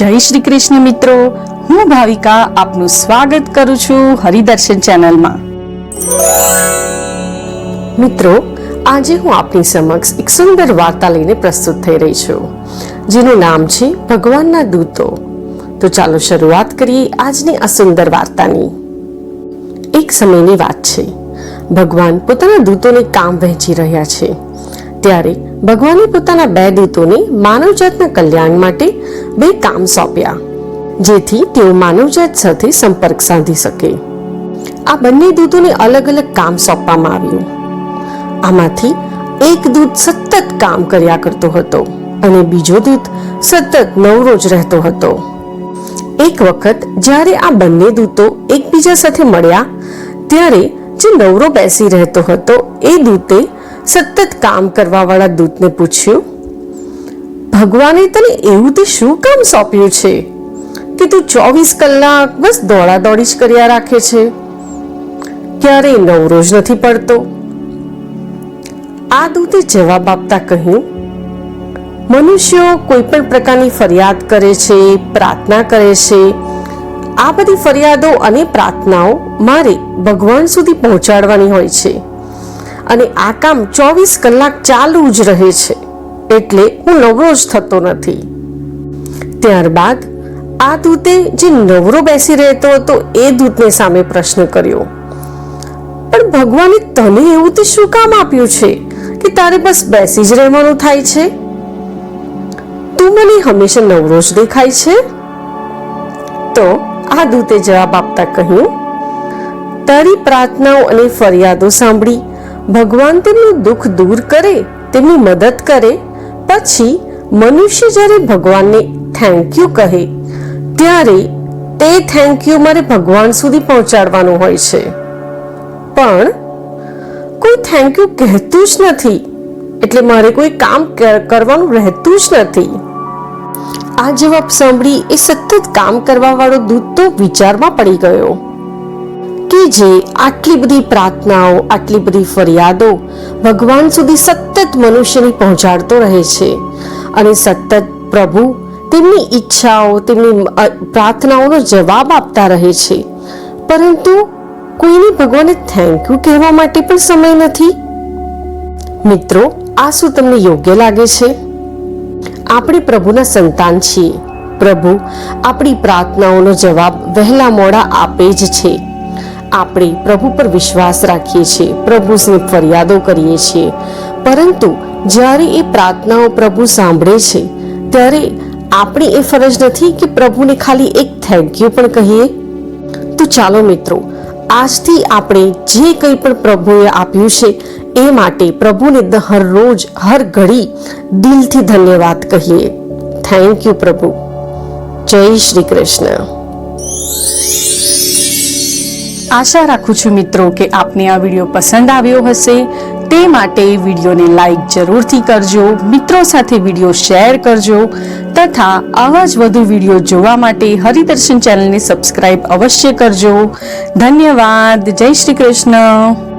જય શ્રી કૃષ્ણ મિત્રો. હું ભાવિકા આપનું સ્વાગત કરું છું હરિદર્શન ચેનલમાં. મિત્રો, આજે હું આપની સમક્ષ એક સુંદર વાર્તા લઈને પ્રસ્તુત થઈ રહી છું, જેનું નામ છે ભગવાનના દૂતો. તો ચાલો શરૂઆત કરીએ આજની આ સુંદર વાર્તાની. એક સમયની વાત છે. ભગવાન પોતાના દૂતોને કામ વહેંચી રહ્યા છે. ત્યારે ભગવાને પોતાના બે દૂતોને માનવજાતના કલ્યાણ માટે બે કામ સોંપ્યા, જેથી તેઓ માનવજાત સાથે સંપર્ક સાધી શકે. આ બંને દૂતોને અલગ અલગ કામ સોંપવામાં આવ્યું. આમાંથી એક દૂત સતત કામ કર્યા કરતો હતો અને બીજો દૂત સતત નવરો જ રહેતો હતો. એક વખત જ્યારે આ બંને દૂતો એકબીજા સાથે મળ્યા, ત્યારે જે નવરો બેસી રહેતો હતો, એ દૂતે સતત કામ કરવાવાળા દૂતને પૂછ્યું, ભગવાને તને એવું તે શું કામ સોંપ્યું છે કે તું ચોવીસ કલાક બસ દોડા દોડી જ કર્યા રાખે છે? ક્યારેય નવરો જ નથી પડતો. આ દૂતે જવાબ આપતા કહ્યું, મનુષ્યો કોઈ પણ પ્રકારની ફરિયાદ કરે છે, પ્રાર્થના કરે છે, આ બધી ફરિયાદો અને પ્રાર્થનાઓ મારે ભગવાન સુધી પહોંચાડવાની હોય છે. અને આ કામ ચોવીસ કલાક ચાલુ જ રહે છે. એટલે હું નવરો જ થતો નથી. ત્યારબાદ આ દૂતે જે નવરો બેસી રહેતો હતો એ દૂતને સામે પ્રશ્ન કર્યો. પણ ભગવાને તને એવું તે શું કામ આપ્યું છે કે તારે બસ બેસી જ રહેવાનું થાય છે? તું મને હંમેશા નવરો જ દેખાય છે? તો આ દૂતે જવાબ આપતા કહ્યું, તારી પ્રાર્થનાઓ અને ફરિયાદો સાંભળી. ભગવાન તેમનું દુઃખ દૂર કરે, તેમની મદદ કરે. પછી મનુષ્ય જ્યારે ભગવાનને થેન્ક યુ કહે, ત્યારે તે થેન્ક યુ મારે ભગવાન સુધી પહોંચાડવાનું હોય છે. પણ કોઈ થેન્ક યુ કહેતું જ નથી, એટલે મારે કોઈ કામ કરવાનું રહેતું જ નથી. આ જવાબ સાંભળી એ સતત કામ કરવા વાળો દૂત તો વિચારમાં પડી ગયો. કે જે આટલી બધી પ્રાર્થનાઓ, આટલી બધી ફરિયાદો ભગવાન સુધી સતત મનુષ્યને પહોંચાડતો રહે છે. અને સતત પ્રભુ તેમની ઈચ્છાઓ, તેમની પ્રાર્થનાઓનો જવાબ આપતા રહે છે. પરંતુ કોઈને ભગવાને થેન્ક યુ કહેવા માટે પણ સમય નથી. મિત્રો, આ શું તમને યોગ્ય લાગે છે? આપણે પ્રભુના સંતાન છીએ. પ્રભુ આપણી પ્રાર્થનાઓનો જવાબ વહેલા મોડા આપે જ છે. આપણે પ્રભુ પર વિશ્વાસ રાખીએ છીએ, પ્રભુને ફરિયાદો કરીએ છીએ. પરંતુ જ્યારે એ પ્રાર્થનાઓ પ્રભુ સાંભળે છે, ત્યારે આપણી એ ફરજ નથી કે પ્રભુને ખાલી એક થેન્ક યુ પણ કહીએ? તો ચાલો મિત્રો, આજથી આપણે જે કંઈ પણ પ્રભુએ આપ્યું છે, એ માટે પ્રભુને હરરોજ હર ઘડી દિલથી ધન્યવાદ કહીએ. થેન્ક યુ પ્રભુ. જય શ્રી કૃષ્ણ. આશા રાખું છું મિત્રો કે આપને આ વીડિયો પસંદ આવ્યો હશે. તે માટે વિડીયોને લાઈક જરૂરથી કરજો, મિત્રો સાથે વીડિયો શેર કરજો, તથા આવા જ વધુ વીડિયો જોવા માટે હરિદર્શન ચેનલને સબસ્ક્રાઇબ અવશ્ય કરજો. ધન્યવાદ, જય શ્રી કૃષ્ણ.